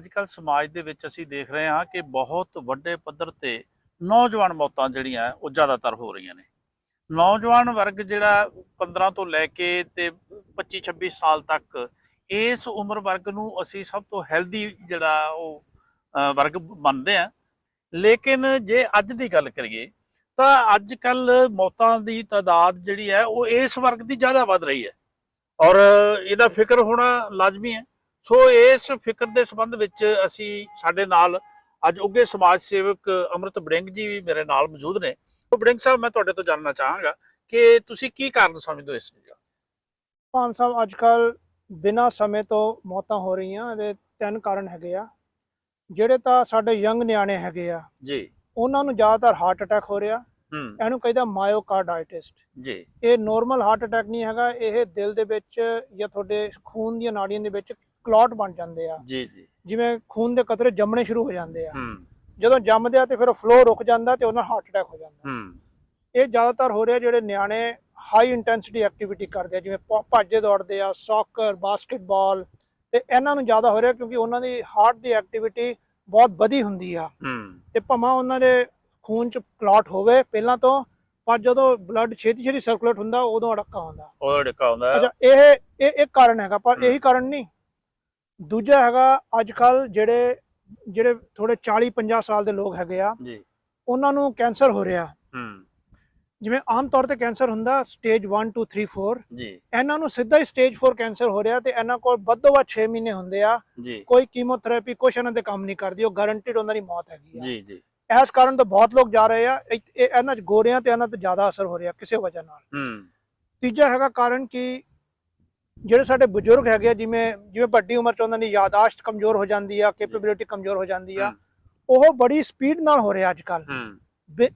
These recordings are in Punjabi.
ਅੱਜਕੱਲ ਸਮਾਜ ਦੇ ਵਿੱਚ ਅਸੀਂ ਦੇਖ ਰਹੇ ਹਾਂ ਕਿ ਬਹੁਤ ਵੱਡੇ ਪੱਧਰ ਤੇ ਨੌਜਵਾਨ ਮੌਤਾਂ ਜਿਹੜੀਆਂ ਉਹ ਜ਼ਿਆਦਾਤਰ ਹੋ ਰਹੀਆਂ ਨੇ। ਨੌਜਵਾਨ ਵਰਗ ਜਿਹੜਾ 15 ਤੋਂ ਲੈ ਕੇ ਤੇ 25 26 ਸਾਲ ਤੱਕ, ਇਸ ਉਮਰ ਵਰਗ ਨੂੰ ਅਸੀਂ ਸਭ ਤੋਂ ਹੈਲਦੀ ਜਿਹੜਾ ਉਹ ਵਰਗ ਮੰਨਦੇ ਆ ਲੇਕਿਨ ਜੇ ਅੱਜ ਦੀ ਗੱਲ ਕਰੀਏ, ਤਾਂ ਅੱਜ ਕੱਲ ਮੌਤਾਂ ਦੀ ਤਾਦਾਦ ਜਿਹੜੀ ਹੈ, ਉਹ ਇਸ ਵਰਗ ਦੀ ਜ਼ਿਆਦਾ ਵੱਧ ਰਹੀ ਹੈ। ਔਰ ਇਹਦਾ ਫਿਕਰ ਹੋਣਾ ਲਾਜ਼ਮੀ ਹੈ। ਸੋ ਇਸ ਫਿਕਰ ਦੇ ਸੰਬੰਧ ਵਿੱਚ ਅਸੀਂ ਸਾਡੇ ਨਾਲ ਅੱਜ ਉੱਗੇ ਸਮਾਜ ਸੇਵਕ ਅਮਰਤ ਬੜਿੰਗ ਜੀ ਵੀ ਮੇਰੇ ਨਾਲ ਮੌਜੂਦ ਨੇ। ਉਹ ਬੜਿੰਗ ਸਾਹਿਬ ਮੈਂ ਤੁਹਾਡੇ ਤੋਂ ਜਾਣਨਾ ਚਾਹਾਂਗਾ ਕਿ ਤੁਸੀਂ ਕੀ ਕਾਰਨ ਸਮਝਦੇ ਹੋ ਇਸ ਦਾ? ਭਾਨ ਸਾਹਿਬ ਅੱਜ ਕੱਲ ਬਿਨਾਂ ਸਮੇਂ ਤੋਂ ਮੌਤਾਂ ਹੋ ਰਹੀਆਂ ਇਹਦੇ ਤਿੰਨ ਕਾਰਨ ਹੈਗੇ ਆ। ਜਿਹੜੇ ਤਾਂ ਸਾਡੇ ਯੰਗ ਨਿਆਣੇ ਹੈਗੇ ਆ ਜੀ। ਉਹਨਾਂ ਨੂੰ ਜ਼ਿਆਦਾਤਰ ਹਾਰਟ ਅਟੈਕ ਹੋ ਰਿਹਾ। ਹੂੰ। ਇਹਨੂੰ ਕਹਿੰਦਾ ਮਾਇਓਕਾਰਡਾਈਟਿਸ। ਜੀ। ਇਹ ਨੋਰਮਲ ਹਾਰਟ ਅਟੈਕ ਨਹੀਂ ਹੈਗਾ ਇਹ ਦਿਲ ਦੇ ਵਿੱਚ ਜਾਂ ਤੁਹਾਡੇ ਖੂਨ ਦੀਆਂ ਨਾੜੀਆਂ ਦੇ ਵਿੱਚ ਕਲੌਟ ਬਣ ਜਾਂਦੇ ਆ। ਜੀ ਜੀ। ਜਿਵੇਂ ਖੂਨ ਦੇ ਕਤਰੇ ਜੰਮਣੇ ਸ਼ੁਰੂ ਹੋ ਜਾਂਦੇ ਆ। ਹੂੰ। ਜਦੋਂ ਜੰਮਦੇ ਆ ਤੇ ਫਿਰ ਫਲੋ ਰੁਕ ਜਾਂਦਾ ਤੇ ਉਹਨਾਂ ਹਾਰਟ ਅਟੈਕ ਹੋ ਜਾਂਦਾ। ਹੂੰ। ਇਹ ਜ਼ਿਆਦਾਤਰ ਹੋ ਰਿਹਾ ਜਿਹੜੇ ਨਿਆਣੇ ਹਾਈ ਇੰਟੈਂਸਿਟੀ ਐਕਟੀਵਿਟੀ ਕਰਦੇ ਆ ਜਿਵੇਂ ਭ- ਭੱਜਦੇ ਦੌੜਦੇ ਆ ਸੌਕਰ ਬਾਸਕਟਬਾਲ ਤੇ ਇਹਨਾਂ ਨੂੰ ਜ਼ਿਆਦਾ ਹੋ ਰਿਹਾ ਕਿਉਂਕਿ ਉਹਨਾਂ ਦੀ ਹਾਰਟ ਦੀ ਐਕਟੀਵਿਟੀ ਬਹੁਤ ਵਧੀ ਹੁੰਦੀ ਆ। ਤੇ ਭਾਵੇਂ ਉਹਨਾਂ ਦੇ ਖੂਨ ਚ ਕਲੌਟ ਹੋਵੇ ਪਹਿਲਾਂ ਤੋਂ ਪਰ ਜਦੋਂ ਬਲੱਡ ਛੇਤੀ ਛੇਤੀ ਸਰਕੂਲੇਟ ਹੁੰਦਾ ਉਦੋਂ ਅੜਕਾ ਹੁੰਦਾ ਉਹ ਡਿੱਕਾ ਹੁੰਦਾ। ਅੱਛਾ ਇਹ ਇਹ ਇੱਕ ਕਾਰਨ ਹੈਗਾ ਪਰ। ਇਹੀ ਕਾਰਨ ਨਹੀਂ। ਦੂਜਾ ਹੈਗਾ ਅੱਜ ਕੱਲ ਜਿਹੜੇ ਜਿਹੜੇ ਥੋੜੇ 40 50 ਸਾਲ ਦੇ ਲੋਕ ਹੈਗੇ ਆ ਜੀ। ਉਹਨਾਂ ਨੂੰ ਕੈਂਸਰ ਹੋ ਰਿਹਾ। ਹੂੰ। ਜਿਵੇਂ ਆਮ ਤੌਰ ਤੇ ਕੈਂਸਰ ਹੁੰਦਾ ਸਟੇਜ 1 2 3 4 ਜੀ। ਇਹਨਾਂ ਨੂੰ ਸਿੱਧਾ ਹੀ ਸਟੇਜ 4 ਕੈਂਸਰ ਹੋ ਰਿਹਾ ਤੇ ਇਹਨਾਂ ਕੋਲ ਵੱਧੋ ਵੱਧ 6 ਮਹੀਨੇ ਹੁੰਦੇ ਆ। ਜੀ। ਕੋਈ ਕੀਮੋਥੈਰੇਪੀ ਕੁਛ ਇਹਨਾਂ ਦੇ ਕੰਮ ਨਹੀਂ ਕਰਦੀ ਉਹ ਗਾਰੰਟੀਡ ਉਹਨਾਂ ਦੀ ਮੌਤ ਹੈਗੀ ਆ। ਜੀ ਜੀ। ਇਸ ਕਾਰਨ ਤੋਂ ਬਹੁਤ ਲੋਕ ਜਾ ਰਹੇ ਆ ਇਹ- ਇਹ- ਇਹਨਾਂ ਚ ਗੋਰਿਆਂ ਤੇ ਇਹਨਾਂ ਤੇ ਜ਼ਿਆਦਾ ਅਸਰ ਹੋ ਰਿਹਾ ਕਿਸੇ ਵਜ੍ਹਾ ਨਾਲ। ਹੂੰ। ਤੀਜਾ ਹੈਗਾ ਕਾਰਨ ਕਿ ਜਿਹੜੇ ਸਾਡੇ ਬਜ਼ੁਰਗ ਹੈਗੇ ਆ ਜਿਵੇਂ ਜਿਵੇਂ ਵੱਡੀ ਉਮਰ ਚ ਉਹਨਾਂ ਦੀ ਯਾਦਾਸ਼ਤ ਕਮਜ਼ੋਰ ਹੋ ਜਾਂਦੀ ਆ ਕੈਪੇਬਿਲਿਟੀ ਕਮਜ਼ੋਰ ਹੋ ਜਾਂਦੀ ਆ। ਉਹ ਬੜੀ ਸਪੀਡ ਨਾਲ ਹੋ ਰਿਹਾ ਅੱਜ ਕੱਲ ਹੂੰ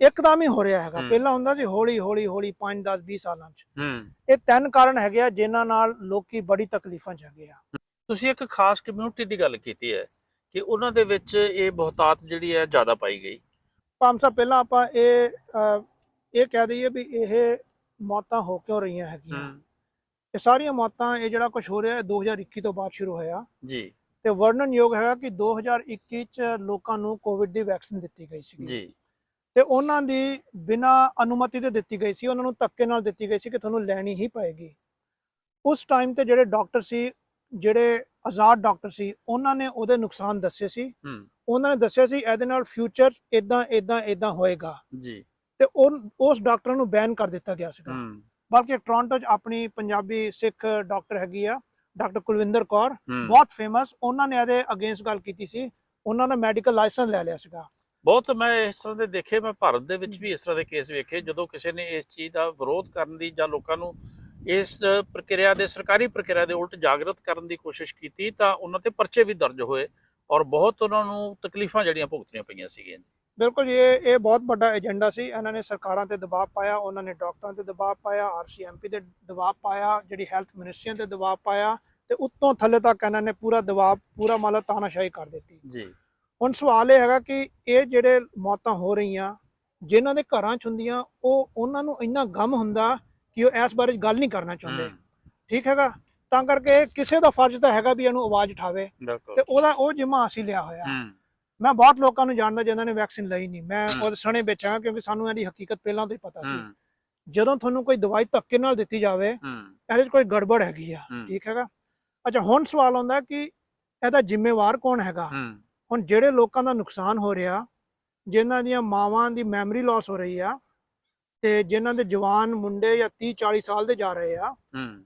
ਇੱਕਦਮ ਹੀ ਹੋ ਰਿਹਾ ਹੈਗਾ। ਹਮ। ਪਹਿਲਾਂ ਹੁੰਦਾ ਸੀ ਹੌਲੀ ਹੌਲੀ ਹੌਲੀ 5 10 20 ਸਾਲਾਂ ਚ। ਹੂੰ। ਇਹ ਤਿੰਨ ਕਾਰਨ ਹੈਗੇ ਆ ਜਿਨ੍ਹਾਂ ਨਾਲ ਲੋਕੀ ਬੜੀ ਤਕਲੀਫਾਂ ਚ ਹੈਗੇ ਆ। ਤੁਸੀਂ ਇੱਕ ਖਾਸ ਕਮਿਊਨਿਟੀ ਦੀ ਗੱਲ ਕੀਤੀ ਹੈ ਕਿ ਉਹਨਾਂ ਦੇ ਵਿੱਚ ਇਹ ਬਹੁਤਾਤ ਜਿਹੜੀ ਹੈ ਜ਼ਿਆਦਾ ਪਾਈ ਗਈ। ਪੰਜ ਸਾਲ ਪਹਿਲਾਂ ਆਪਾਂ ਇਹ ਅਹ, ਇਹ ਕਹਿ ਦਈਏ ਵੀ ਇਹ ਮੌਤਾਂ ਹੋ ਕਿਉਂ ਰਹੀਆਂ ਹੈਗੀਆਂ? ਇਹ ਸਾਰੀਆਂ ਮੌਤਾਂ ਇਹ ਜਿਹੜਾ ਕੁਝ ਹੋ ਰਿਹਾ ਹੈ 2021 ਤੋਂ ਬਾਅਦ ਸ਼ੁਰੂ ਹੋਇਆ। ਜੀ। ਤੇ ਵਰਣਨਯੋਗ ਹੈਗਾ ਕਿ 2021 ਚ ਲੋਕਾਂ ਨੂੰ ਕੋਵਿਡ ਦੀ ਵੈਕਸੀਨ ਦਿੱਤੀ ਗਈ ਸੀ ਜੀ। ਤੇ ਉਹਨਾਂ ਦੀ ਬਿਨਾਂ ਅਨੁਮਤੀ ਦੇ ਦਿੱਤੀ ਗਈ ਸੀ ਉਹਨਾਂ ਨੂੰ ਧੱਕੇ ਨਾਲ ਦਿੱਤੀ ਗਈ ਸੀ ਕਿ ਤੁਹਾਨੂੰ ਲੈਣੀ ਹੀ ਪਏਗੀ। ਉਸ ਟਾਈਮ ਤੇ ਜਿਹੜੇ ਡਾਕਟਰ ਸੀ ਜਿਹੜੇ ਆਜ਼ਾਦ ਡਾਕਟਰ ਸੀ ਉਹਨਾਂ ਨੇ ਉਹਦੇ ਨੁਕਸਾਨ ਦੱਸੇ ਸੀ। ਹੂੰ। ਉਹਨਾਂ ਨੇ ਦੱਸਿਆ ਸੀ ਇਹਦੇ ਨਾਲ ਫਿਊਚਰ ਇਦਾਂ ਇਦਾਂ ਇਦਾਂ ਹੋਏਗਾ। ਜੀ। ਤੇ ਉਹ ਉਸ ਡਾਕਟਰ ਨੂੰ ਬੈਨ ਕਰ ਦਿੱਤਾ ਗਿਆ ਸੀਗਾ। ਹੂੰ। ਬਲਕਿ ਟੋਰਾਂਟੋ 'ਚ ਆਪਣੀ ਪੰਜਾਬੀ ਸਿੱਖ ਡਾਕਟਰ ਹੈਗੀ ਆ ਡਾਕਟਰ ਕੁਲਵਿੰਦਰ ਕੌਰ ਬਹੁਤ ਫੇਮਸ ਉਹਨਾਂ ਨੇ ਇਹਦੇ ਅਗੇਂਸਟ ਗੱਲ ਕੀਤੀ ਸੀ ਉਹਨਾਂ ਨੇ ਮੈਡੀਕਲ ਲਾਇਸੈਂਸ ਲੈ ਲਿਆ ਸੀਗਾ। ਬਹੁਤ ਮੈਂ ਇਸ ਤਰ੍ਹਾਂ ਦੇ ਦੇਖੇ ਮੈਂ ਭਾਰਤ ਦੇ ਵਿੱਚ ਵੀ ਇਸ ਤਰ੍ਹਾਂ ਦੇ ਕੇਸ ਵੇਖੇ ਜਦੋਂ ਕਿਸੇ ਨੇ ਇਸ ਚੀਜ਼ ਦਾ ਵਿਰੋਧ ਕਰਨ ਦੀ ਜਾਂ ਲੋਕਾਂ ਨੂੰ ਇਸ ਪ੍ਰਕਿਰਿਆ ਦੇ ਸਰਕਾਰੀ ਪ੍ਰਕਿਰਿਆ ਦੇ ਉਲਟ ਜਾਗਰਤ ਕਰਨ ਦੀ ਕੋਸ਼ਿਸ਼ ਕੀਤੀ ਤਾਂ ਉਹਨਾਂ ਤੇ ਪਰਚੇ ਵੀ ਦਰਜ ਹੋਏ ਔਰ ਬਹੁਤ ਉਹਨਾਂ ਨੂੰ ਤਕਲੀਫਾਂ ਜਿਹੜੀਆਂ ਭੁਗਤਣੀਆਂ ਪਈਆਂ ਸੀਗੀਆਂ। ਬਿਲਕੁਲ ਇਹ ਇਹ ਬਹੁਤ ਵੱਡਾ ਏਜੰਡਾ ਸੀ। ਇਹਨਾਂ ਨੇ ਸਰਕਾਰਾਂ ਤੇ ਦਬਾਅ ਪਾਇਆ ਉਹਨਾਂ ਨੇ ਡਾਕਟਰਾਂ ਤੇ ਦਬਾਅ ਪਾਇਆ ਆਰਸੀਐਮਪੀ ਤੇ ਦਬਾਅ ਪਾਇਆ ਜਿਹੜੀ ਹੈਲਥ ਮਿਨਿਸਟਰੀਆਂ ਤੇ ਦਬਾਅ ਪਾਇਆ ਤੇ ਉੱਤੋਂ ਥੱਲੇ ਤੱਕ ਇਹਨਾਂ ਨੇ ਪੂਰਾ ਦਬਾਅ ਪੂਰਾ ਮਤਲਬ ਤਾਨਾਸ਼ਾਹੀ ਕਰ ਦਿੱਤੀ। ਜੀ। ਹੁਣ ਸਵਾਲ ਇਹ ਹੈਗਾ ਕਿ ਇਹ ਜਿਹੜੇ ਮੌਤਾਂ ਹੋ ਰਹੀਆਂ ਜਿਨ੍ਹਾਂ ਦੇ ਘਰਾਂ 'ਚ ਹੁੰਦੀਆਂ ਉਹ ਉਹਨਾਂ ਨੂੰ ਇੰਨਾ ਗਮ ਹੁੰਦਾ ਕਿ ਉਹ ਇਸ ਬਾਰੇ ਗੱਲ ਨਹੀਂ ਕਰਨਾ ਚਾਹੁੰਦੇ। ਠੀਕ ਹੈਗਾ? ਤਾਂ ਕਰਕੇ ਕਿਸੇ ਦਾ ਫਰਜ਼ ਤਾਂ ਹੈਗਾ ਵੀ ਇਹਨੂੰ ਆਵਾਜ਼ ਉਠਾਵੇ। ਤੇ ਉਹਦਾ ਉਹ ਜਿੰਮਾ ਅਸੀਂ ਲਿਆ ਹੋਇਆ। ਹੂੰ। ਮੈਂ ਬਹੁਤ ਲੋਕਾਂ ਨੂੰ ਜਾਣਦਾ ਜਿਨ੍ਹਾਂ ਨੇ ਵੈਕਸੀਨ ਲਈ ਨਹੀਂ। ਮੈਂ। ਉਹਦੇ ਸਣੇ ਵਿੱਚ ਹਾਂ ਕਿਉਂਕਿ ਸਾਨੂੰ ਇਹਦੀ ਹਕੀਕਤ ਪਹਿਲਾਂ ਤੋਂ ਹੀ ਪਤਾ ਸੀ। ਜਦੋਂ ਤੁਹਾਨੂੰ ਕੋਈ ਦਵਾਈ ਧੱਕੇ ਨਾਲ ਦਿੱਤੀ ਜਾਵੇ ਇਹਦੇ 'ਚ ਕੋਈ ਗੜਬੜ ਹੈਗੀ ਆ। ਠੀਕ ਹੈਗਾ? ਅੱਛਾ ਹੁਣ ਸਵਾਲ ਆਉਂਦਾ ਕਿ ਇਹਦਾ ਜ਼ਿੰਮੇਵਾਰ ਕੌਣ ਹੈਗਾ? ਹੁਣ ਜਿਹੜੇ ਲੋਕਾਂ ਦਾ ਨੁਕਸਾਨ ਹੋ ਰਿਹਾ ਜਿਨ੍ਹਾਂ ਦੀਆਂ ਮਾਵਾਂ ਦੀ ਮੈਮਰੀ ਲਾਸ ਹੋ ਰਹੀ ਆ ਤੇ ਜਿਨ੍ਹਾਂ ਦੇ ਜਵਾਨ ਮੁੰਡੇ ਜਾਂ 30 40 ਸਾਲ ਦੇ ਜਾ ਰਹੇ ਆ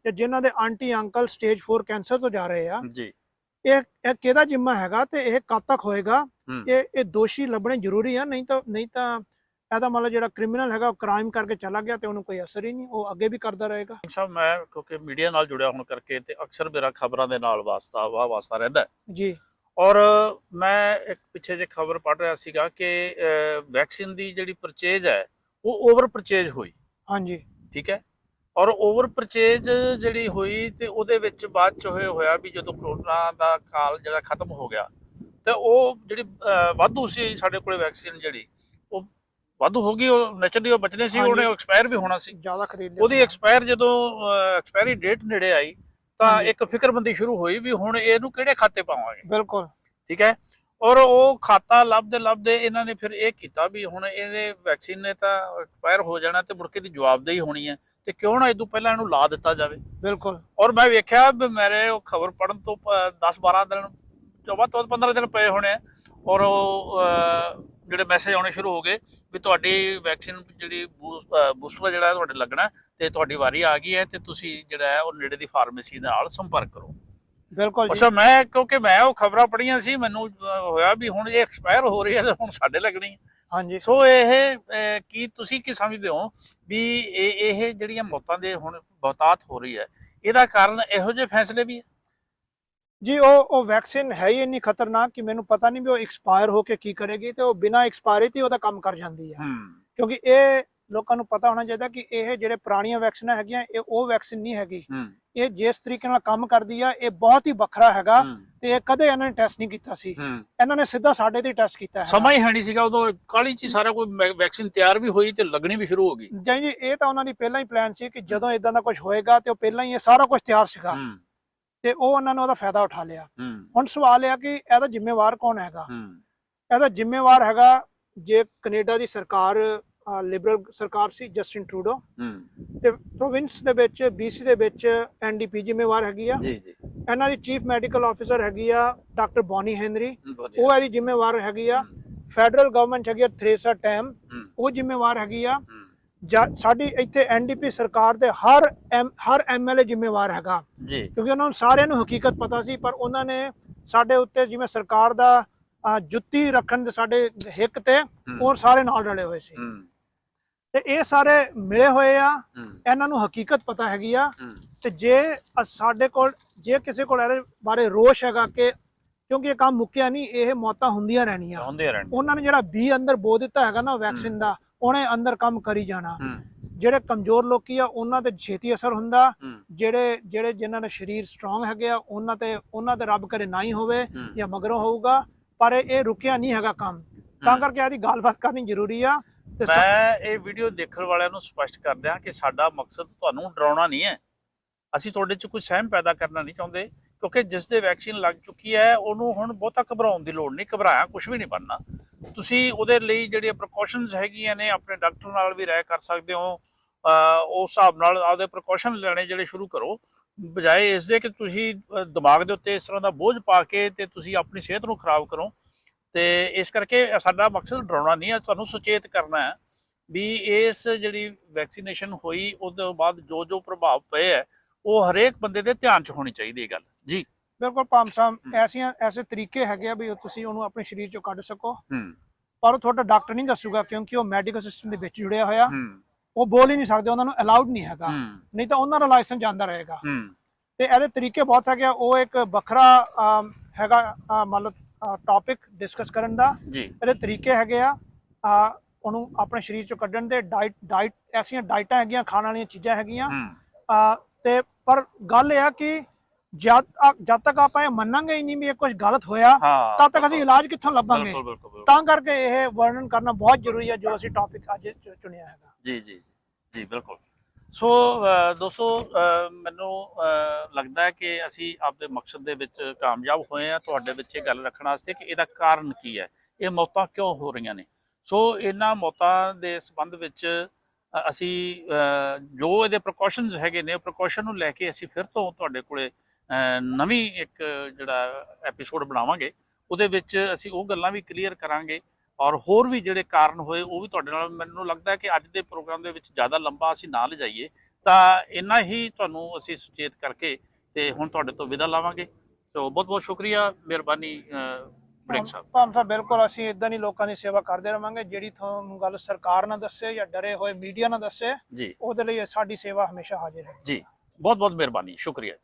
ਤੇ ਜਿਨ੍ਹਾਂ ਦੇ ਆਂਟੀ ਅੰਕਲ ਸਟੇਜ 4 ਕੈਂਸਰ ਤੋਂ ਜਾ ਰਹੇ ਆ ਜੀ। ਇਹ ਇਹ ਕਿਹਦਾ ਜ਼ਿੰਮਾ ਹੈਗਾ ਤੇ ਇਹ ਕਦ ਤੱਕ ਹੋਏਗਾ? ਇਹ ਇਹ ਦੋਸ਼ੀ ਲੱਭਣੇ ਜ਼ਰੂਰੀ ਆ ਨਹੀਂ ਤਾਂ ਨਹੀਂ ਤਾਂ ਇਹਦਾ ਮਤਲਬ ਜਿਹੜਾ ਕ੍ਰਿਮੀਨਲ ਹੈਗਾ ਉਹ ਕ੍ਰਾਈਮ ਕਰਕੇ ਚਲਾ ਗਿਆ ਤੇ ਉਹਨੂੰ ਕੋਈ ਅਸਰ ਹੀ ਨਹੀਂ ਉਹ ਅੱਗੇ ਵੀ ਕਰਦਾ ਰਹੇਗਾ। ਸਾਹਿਬ ਮੈਂ ਕਿਉਂਕਿ ਮੀਡੀਆ ਨਾਲ ਜੁੜਿਆ ਹੋਣ ਕਰਕੇ ਤੇ ਅਕਸਰ ਮੇਰਾ ਖਬਰਾਂ ਦੇ ਨਾਲ ਵਾਸਤਾ ਵਾ ਵਾਸਤਾ ਰਹਿੰਦਾ। ਜੀ। ਔਰ ਮੈਂ ਇੱਕ ਪਿੱਛੇ ਜੇ ਖਬਰ ਪੜ੍ਹ ਰਿਹਾ ਸੀਗਾ ਕਿ ਵੈਕਸੀਨ ਦੀ ਜਿਹੜੀ ਪਰਚੇਜ ਹੈ ਉਹ ਓਵਰ ਪਰਚੇਜ ਹੋਈ। ਹਾਂਜੀ। ਠੀਕ ਹੈ? ਔਰ ਓਵਰ ਪਰਚੇਜ ਜਿਹੜੀ ਹੋਈ ਤੇ ਉਹਦੇ ਵਿੱਚ ਬਾਅਦ ਚ ਹੋਏ ਹੋਇਆ ਵੀ ਜਦੋਂ ਕਰੋਨਾ ਦਾ ਕਾਲ ਜਿਹੜਾ ਖਤਮ ਹੋ ਗਿਆ ਤੇ ਉਹ ਜਿਹੜੀ ਵਾਧੂ ਸੀ ਸਾਡੇ ਕੋਲੇ ਵੈਕਸੀਨ ਜਿਹੜੀ ਉਹ ਵਾਧੂ ਹੋ ਗਈ ਉਹ ਨੈਚੁਰਲੀ ਉਹ ਬਚਨੇ ਸੀ। ਉਹਨੇ ਐਕਸਪਾਇਰ ਵੀ ਹੋਣਾ ਸੀ ਜ਼ਿਆਦਾ ਖਰੀਦ ਉਹਦੀ। ਐਕਸਪਾਇਰ ਜਦੋਂ ਐਕਸਪਾਇਰੀ ਡੇਟ ਨੇੜੇ ਆਈ ਤਾਂ। ਇੱਕ ਫਿਕਰਮੰਦੀ ਸ਼ੁਰੂ ਹੋਈ ਵੀ ਹੁਣ ਇਹਨੂੰ ਕਿਹੜੇ ਖਾਤੇ ਪਾਵਾਂਗੇ ਬਿਲਕੁਲ ਠੀਕ ਹੈ ਔਰ ਉਹ ਖਾਤਾ ਲੱਭਦੇ ਲੱਭਦੇ ਇਹਨਾਂ ਨੇ ਫਿਰ ਇਹ ਕੀਤਾ ਵੀ ਹੁਣ ਇਹਦੇ ਵੈਕਸੀਨ ਨੇ ਤਾਂ ਐਕਸਪਾਇਰ ਹੋ ਜਾਣਾ ਤੇ ਮੁੜ ਕੇ ਦੀ ਜਵਾਬਦੇਹੀ ਹੋਣੀ ਹੈ ਤੇ ਕਿਉਂ ਨਾ ਇਦੋਂ ਪਹਿਲਾਂ ਇਹਨੂੰ ਲਾ ਦਿੱਤਾ ਜਾਵੇ। ਬਿਲਕੁਲ। ਔਰ ਮੈਂ ਵੇਖਿਆ ਵੀ ਮੇਰੇ ਉਹ ਖਬਰ ਪੜਨ ਤੋਂ 10 12 ਦਿਨ ਤੋਂ ਵੱਧ ਤੋਂ ਵੱਧ 15 ਦਿਨ ਪਏ ਹੋਣੇ ਔਰ ਉਹ ਜਿਹੜੇ ਮੈਸੇਜ ਆਉਣੇ ਸ਼ੁਰੂ ਹੋ ਗਏ ਵੀ ਤੁਹਾਡੀ ਵੈਕਸੀਨ ਜਿਹੜੀ ਬੂਸਟਰ ਜਿਹੜਾ ਤੁਹਾਡੇ ਲੱਗਣਾ ਤੇ ਤੁਹਾਡੀ ਵਾਰੀ ਆ ਗਈ ਹੈ ਤੇ ਤੁਸੀਂ ਜਿਹੜਾ ਹੈ ਉਹ ਨੇੜੇ ਦੀ ਫਾਰਮੇਸੀ ਨਾਲ ਸੰਪਰਕ ਕਰੋ। ਬਿਲਕੁਲ ਅੱਛਾ ਮੈਂ ਕਿਉਂਕਿ ਮੈਂ ਉਹ ਖਬਰਾਂ ਪੜ੍ਹੀਆਂ ਸੀ ਮੈਨੂੰ ਹੋਇਆ ਵੀ ਹੁਣ ਇਹ ਐਕਸਪਾਇਰ ਹੋ ਰਹੀ ਹੈ ਤੇ ਹੁਣ ਸਾਡੇ ਲੱਗਣੀ ਹੈ। ਹਾਂਜੀ। ਸੋ ਇਹ ਕੀ ਤੁਸੀਂ ਕੀ ਸਮਝਦੇ ਹੋ ਵੀ ਇਹ ਇਹ ਜਿਹੜੀਆਂ ਮੌਤਾਂ ਦੇ ਹੁਣ ਬਹੁਤਾਤ ਹੋ ਰਹੀ ਹੈ ਇਹਦਾ ਕਾਰਨ ਇਹੋ ਜਿਹੇ ਫੈਸਲੇ ਵੀ ਹੈ? ਜੀ ਉਹ ਉਹ ਵੈਕਸੀਨ ਹੈ ਹੀ ਇੰਨੀ ਖਤਰਨਾਕ ਕਿ ਮੈਨੂੰ ਪਤਾ ਨਹੀਂ ਵੀ ਉਹ ਐਕਸਪਾਇਰ ਹੋ ਕੇ ਕੀ ਕਰੇਗੀ ਤੇ ਉਹ ਬਿਨਾਂ ਐਕਸਪਾਇਰੀ ਤੇ ਉਹਦਾ ਕੰਮ ਕਰ ਜਾਂਦੀ ਹੂੰ। ਕਿਉਂਕਿ ਇਹ ਲੋਕਾਂ ਨੂੰ ਪਤਾ ਹੋਣਾ ਚਾਹੀਦਾ ਕਿ ਇਹ ਜਿਹੜੇ ਪੁਰਾਣੀਆਂ ਵੈਕਸੀਨਾਂ ਹੈਗੀਆਂ ਇਹ ਉਹ ਵੈਕਸੀਨ ਨਹੀਂ ਹੈਗੀ। ਇਹ ਜਿਸ ਤਰੀਕੇ ਨਾਲ ਕੰਮ ਕਰਦੀ ਆ ਇਹ ਬਹੁਤ ਹੀ ਵੱਖਰਾ ਹੈਗਾ ਤੇ ਇਹ ਕਦੇ ਇਹਨਾਂ ਨੇ ਟੈਸਟ ਨਹੀਂ ਕੀਤਾ ਸੀ। ਇਹਨਾਂ ਨੇ ਸਿੱਧਾ ਸਾਡੇ ਤੇ ਟੈਸਟ ਕੀਤਾ ਹੈ ਸਮਾਂ ਹੀ ਹੈ ਨਹੀਂ ਸੀਗਾ ਉਦੋਂ ਕਾਲੀ ਚ ਸਾਰਾ ਕੋਈ ਵੈਕਸੀਨ ਤਿਆਰ ਵੀ ਹੋਈ ਤੇ ਲੱਗਣੀ ਵੀ ਸ਼ੁਰੂ ਹੋ ਗਈ। ਜੀ ਜੀ ਇਹ ਤਾਂ ਉਹਨਾਂ ਦੀ ਪਹਿਲਾਂ ਹੀ ਪਲਾਨ ਸੀ ਕਿ ਜਦੋਂ ਇਦਾਂ ਦਾ ਕੁਝ ਹੋਏਗਾ ਤੇ ਉਹ ਪਹਿਲਾਂ ਹੀ ਇਹ ਸਾਰਾ ਕੁਝ ਤਿਆਰ ਸੀਗਾ। ਤੇ ਉਹ ਉਹਨਾਂ ਨੇ ਉਹਦਾ ਫਾਇਦਾ ਉਠਾ ਲਿਆ। ਹੁਣ ਸਵਾਲ ਇਹ ਆ ਕਿ ਇਹਦਾ ਜ਼ਿੰਮੇਵਾਰ ਕੌਣ ਹੈਗਾ? ਇਹਦਾ ਜ਼ਿੰਮੇਵਾਰ ਹੈਗਾ ਜੇ ਕੈਨੇਡਾ ਦੀ ਸਰਕਾਰ ਲਿਬਰਲ ਸਰਕਾਰ ਸੀ ਜਸਟਿਨ ਟਰੂਡੋ। ਤੇ ਪ੍ਰੋਵਿੰਸ ਦੇ ਵਿੱਚ BC ਦੇ ਵਿੱਚ ਐਨਡੀਪੀ ਜ਼ਿੰਮੇਵਾਰ ਹੈਗੀ ਆ। ਜੀ ਜੀ। ਇਹਨਾਂ ਦੀ ਚੀਫ ਮੈਡੀਕਲ ਆਫੀਸਰ ਹੈਗੀ ਆ ਡਾਕਟਰ ਬੌਨੀ ਹੈਨਰੀ। ਉਹ ਇਹਦੀ ਜ਼ਿੰਮੇਵਾਰ ਹੈਗੀ ਆ। ਫੈਡਰਲ ਗਵਰਨਮੈਂਟ ਹੈਗੀ ਆ ਥ੍ਰੇਸਾ ਹੂੰ, ਉਹ ਜ਼ਿੰਮੇਵਾਰ ਹੈਗੀ ਆ। ਸਾਡੀ ਇੱਥੇ ਐਨਡੀਪੀ ਸਰਕਾਰ ਦੇ ਹਰ ਹਰ ਐਮਐਲਏ ਜ਼ਿੰਮੇਵਾਰ ਹੈਗਾ। ਜੀ। ਕਿਉਂਕਿ ਉਹਨਾਂ ਨੂੰ ਸਾਰਿਆਂ ਨੂੰ ਹਕੀਕਤ ਪਤਾ ਸੀ ਪਰ ਉਹਨਾਂ ਨੇ ਸਾਡੇ ਉੱਤੇ ਜਿਵੇਂ ਸਰਕਾਰ ਦਾ ਜੁੱਤੀ ਰੱਖਣ ਦੇ ਸਾਡੇ ਹਿੱਕ ਤੇ ਹੂੰ, ਉਹ ਸਾਰੇ ਨਾਲ ਰਲੇ ਹੋਏ ਸੀ। ਤੇ ਇਹ ਸਾਰੇ ਮਿਲੇ ਹੋਏ ਆ। ਇਹਨਾਂ ਨੂੰ ਹਕੀਕਤ ਪਤਾ ਹੈਗੀ ਆ। ਤੇ ਜੇ ਸਾਡੇ ਕੋਲ ਜੇ ਕਿਸੇ ਕੋਲ ਇਹਦੇ ਬਾਰੇ ਰੋਸ਼ ਹੈਗਾ ਕਿ ਕਿਉਂਕਿ ਇਹ ਕੰਮ ਮੁੱਕਿਆ ਨਹੀਂ ਇਹ ਮੌਤਾਂ ਹੁੰਦੀਆਂ ਰਹਿਣੀਆਂ। ਉਹਨਾਂ ਨੇ ਜਿਹੜਾ ਬੀ ਅੰਦਰ ਬੋ ਦਿੱਤਾ ਹੈਗਾ ਨਾ ਵੈਕਸੀਨ ਦਾ ਉਹਨੇ ਅੰਦਰ ਕੰਮ ਕਰੀ ਜਾਣਾ। ਜਿਹੜੇ ਕਮਜ਼ੋਰ ਲੋਕੀ ਆ ਉਹਨਾਂ ਤੇ ਛੇਤੀ ਅਸਰ ਹੁੰਦਾ। ਜਿਹੜੇ ਜਿਹੜੇ ਜਿਨ੍ਹਾਂ ਦੇ ਸਰੀਰ ਸਟਰੋਂਗ ਹੈਗੇ ਆ ਉਹਨਾਂ ਤੇ ਉਹਨਾਂ ਤੇ ਰੱਬ ਕਰੇ ਨਾ ਹੀ ਹੋਵੇ ਜਾਂ ਮਗਰੋਂ ਹੋਊਗਾ। ਪਰ ਇਹ ਰੁਕਿਆ ਨਹੀਂ ਹੈਗਾ ਕੰਮ। ਤਾਂ। ਕਰਕੇ ਇਹਦੀ ਗੱਲਬਾਤ ਕਰਨੀ ਜ਼ਰੂਰੀ ਆ। ਮੈਂ ਇਹ ਵੀਡੀਓ ਦੇਖਣ ਵਾਲਿਆਂ ਨੂੰ ਸਪਸ਼ਟ ਕਰ ਦਿਆਂ ਕਿ ਸਾਡਾ ਮਕਸਦ ਤੁਹਾਨੂੰ ਡਰਾਉਣਾ ਨਹੀਂ ਹੈ। ਅਸੀਂ ਤੁਹਾਡੇ 'ਚ ਕੋਈ ਸਹਿਮ ਪੈਦਾ ਕਰਨਾ ਨਹੀਂ ਚਾਹੁੰਦੇ, ਕਿਉਂਕਿ ਜਿਸ ਦੇ ਵੈਕਸੀਨ ਲੱਗ ਚੁੱਕੀ ਹੈ, ਉਹਨੂੰ ਹੁਣ ਬਹੁਤਾ ਘਬਰਾਉਣ ਦੀ ਲੋੜ ਨਹੀਂ, ਘਬਰਾਇਆ ਕੁਝ ਵੀ ਨਹੀਂ ਬਣਨਾ। ਤੁਸੀਂ ਉਹਦੇ ਲਈ ਜਿਹੜੀਆਂ ਪ੍ਰੀਕਾਸ਼ਨਸ ਹੈਗੀਆਂ ਨੇ, ਆਪਣੇ ਡਾਕਟਰ ਨਾਲ ਵੀ ਰਾਏ ਕਰ ਸਕਦੇ ਹੋ। ਉਸ ਹਿਸਾਬ ਨਾਲ ਆਪਦੇ ਪ੍ਰੀਕਾਸ਼ਨ ਲੈਣੇ ਜਿਹੜੇ ਸ਼ੁਰੂ ਕਰੋ। ਬਜਾਏ ਇਸ ਦੇ ਕਿ ਤੁਸੀਂ ਦਿਮਾਗ ਦੇ ਉੱਤੇ ਇਸ ਤਰ੍ਹਾਂ ਦਾ ਬੋਝ ਪਾ ਕੇ ਤੇ ਤੁਸੀਂ ਆਪਣੀ ਸਿਹਤ ਨੂੰ ਖਰਾਬ ਕਰੋ। ਤੇ ਇਸ ਕਰਕੇ ਸਾਡਾ ਮਕਸਦ ਡਰਾਉਣਾ ਨਹੀਂ ਹੈ ਤੁਹਾਨੂੰ ਸੁਚੇਤ ਕਰਨਾ ਹੈ ਵੀ ਇਸ ਜਿਹੜੀ ਵੈਕਸੀਨੇਸ਼ਨ ਹੋਈ ਉਹਦੇ ਬਾਅਦ ਜੋ ਜੋ ਪ੍ਰਭਾਵ ਪਏ ਹੈ ਉਹ ਹਰੇਕ ਬੰਦੇ ਦੇ ਧਿਆਨ 'ਚ ਹੋਣੀ ਚਾਹੀਦੀ ਇਹ ਗੱਲ। ਜੀ। ਬਿਲਕੁਲ ਭਾਮ ਸਾਹਿਬ। ਐਸੀਆਂ ਐਸੇ ਤਰੀਕੇ ਹੈਗੇ ਆ ਵੀ ਤੁਸੀਂ ਉਹਨੂੰ ਆਪਣੇ ਸਰੀਰ ਚੋਂ ਕੱਢ ਸਕੋ। ਪਰ ਉਹ ਤੁਹਾਡਾ ਡਾਕਟਰ ਨਹੀਂ ਦੱਸੂਗਾ ਕਿਉਂਕਿ ਉਹ ਮੈਡੀਕਲ ਸਿਸਟਮ ਦੇ ਵਿੱਚ ਜੁੜਿਆ ਹੋਇਆ। ਉਹ ਬੋਲ ਹੀ ਨਹੀਂ ਸਕਦੇ ਉਹਨਾਂ ਨੂੰ ਅਲਾਉਡ ਨਹੀਂ ਹੈਗਾ। ਨਹੀਂ ਤਾਂ ਉਹਨਾਂ ਦਾ ਲਾਇਸੈਂਸ ਜਾਂਦਾ ਰਹੇਗਾ। ਤੇ ਇਹਦੇ ਤਰੀਕੇ ਬਹੁਤ ਹੈਗੇ ਆ। ਉਹ ਇੱਕ ਵੱਖਰਾ ਹੈਗਾ ਲਓ ਟੌਪਿਕ ਡਿਸਕਸ ਕਰਨ ਦਾ। ਇਹਦੇ ਤਰੀਕੇ ਹੈਗੇ ਆ। ਉਹਨੂੰ ਆਪਣੇ ਸਰੀਰ ਚੋਂ ਕੱਢਣ ਦੇ ਡਾਈਟ ਡਾਈਟ ਐਸੀਆਂ ਡਾਈਟਾਂ ਹੈਗੀਆਂ ਖਾਣ ਵਾਲੀਆਂ ਚੀਜ਼ਾਂ ਹੈਗੀਆਂ। ਤੇ ਪਰ ਗੱਲ ਇਹ ਆ ਕਿ ਜਦ ਜਦ ਤੱਕ ਆਪਾਂ ਇਹ ਮੰਨਾਂਗੇ ਹੀ ਨਹੀਂ ਵੀ ਇਹ ਕੁਝ ਗਲਤ ਹੋਇਆ ਤਦ ਤੱਕ ਅਸੀਂ ਇਲਾਜ ਕਿੱਥੋਂ ਲੱਭਾਂਗੇ। ਤਾਂ ਕਰਕੇ ਇਹ ਵਰਣਨ ਕਰਨਾ ਬਹੁਤ ਜ਼ਰੂਰੀ ਹੈ ਜੋ ਅਸੀਂ ਟੌਪਿਕ ਅੱਜ ਚੁਣਿਆ ਹੈਗਾ। ਜੀ ਜੀ। ਜੀ ਬਿਲਕੁਲ। ਸੋ ਅਹ, ਦੋਸਤੋ ਮੈਨੂੰ ਲੱਗਦਾ ਹੈ ਕਿ ਅਸੀਂ ਆਪਦੇ ਮਕਸਦ ਦੇ ਵਿੱਚ ਕਾਮਯਾਬ ਹੋਏ ਆ ਤੁਹਾਡੇ ਵਿੱਚ ਇਹ ਗੱਲ ਰੱਖਣ ਵਾਸਤੇ ਕਿ ਇਹਦਾ ਕਾਰਨ ਕੀ ਹੈ? ਇਹ ਮੌਤਾਂ ਕਿਉਂ ਹੋ ਰਹੀਆਂ ਨੇ? ਸੋ ਇਹਨਾਂ ਮੌਤਾਂ ਦੇ ਸੰਬੰਧ ਵਿੱਚ ਅਸੀਂ ਜੋ ਇਹਦੇ ਪ੍ਰੀਕਾਸ਼ਨਸ ਹੈਗੇ ਨੇ ਪ੍ਰੀਕਾਸ਼ਨ ਨੂੰ ਲੈ ਕੇ ਅਸੀਂ ਫਿਰ ਤੋਂ ਤੁਹਾਡੇ ਕੋਲੇ ਨਵੀਂ ਇੱਕ ਜਿਹੜਾ ਐਪੀਸੋਡ ਬਣਾਵਾਂਗੇ। ਉਹਦੇ ਵਿੱਚ ਅਸੀਂ ਉਹ ਗੱਲਾਂ ਵੀ ਕਲੀਅਰ ਕਰਾਂਗੇ। ਔਰ ਹੋਰ ਵੀ ਜਿਹੜੇ ਕਾਰਨ ਹੋਏ ਉਹ ਵੀ ਤੁਹਾਡੇ ਨਾਲ ਮੈਨੂੰ ਲੱਗਦਾ ਹੈ ਕਿ ਅੱਜ ਦੇ ਪ੍ਰੋਗਰਾਮ ਦੇ ਵਿੱਚ ਜ਼ਿਆਦਾ ਲੰਬਾ ਅਸੀਂ ਨਾ ਲਿਜਾਈਏ। ਤਾਂ ਇੰਨਾ ਹੀ ਤੁਹਾਨੂੰ ਅਸੀਂ ਸੁਚੇਤ ਕਰਕੇ ਤੇ ਹੁਣ ਤੁਹਾਡੇ ਤੋਂ ਵਿਦਾ ਲਾਵਾਂਗੇ। ਸੋ ਬਹੁਤ ਬਹੁਤ ਸ਼ੁਕਰੀਆ ਮਿਹਰਬਾਨੀ ਵੜਿੰਗ ਸਾਹਿਬ। ਭਾਮ ਸਾਹਿਬ ਬਿਲਕੁਲ ਅਸੀਂ ਇਦਾਂ ਹੀ ਲੋਕਾਂ ਦੀ ਸੇਵਾ ਕਰਦੇ ਰਵਾਂਗੇ ਜਿਹੜੀ ਤੁਹਾਨੂੰ ਗੱਲ ਸਰਕਾਰ ਨਾ ਦੱਸੇ ਜਾਂ ਡਰੇ ਹੋਏ ਮੀਡੀਆ ਨਾ ਦੱਸੇ ਜੀ। ਉਹਦੇ ਲਈ ਸਾਡੀ ਸੇਵਾ ਹਮੇਸ਼ਾ ਹਾਜ਼ਰ ਹੈ। ਜੀ ਬਹੁਤ ਬਹੁਤ ਮਿਹਰਬਾਨੀ ਸ਼ੁਕਰੀਆ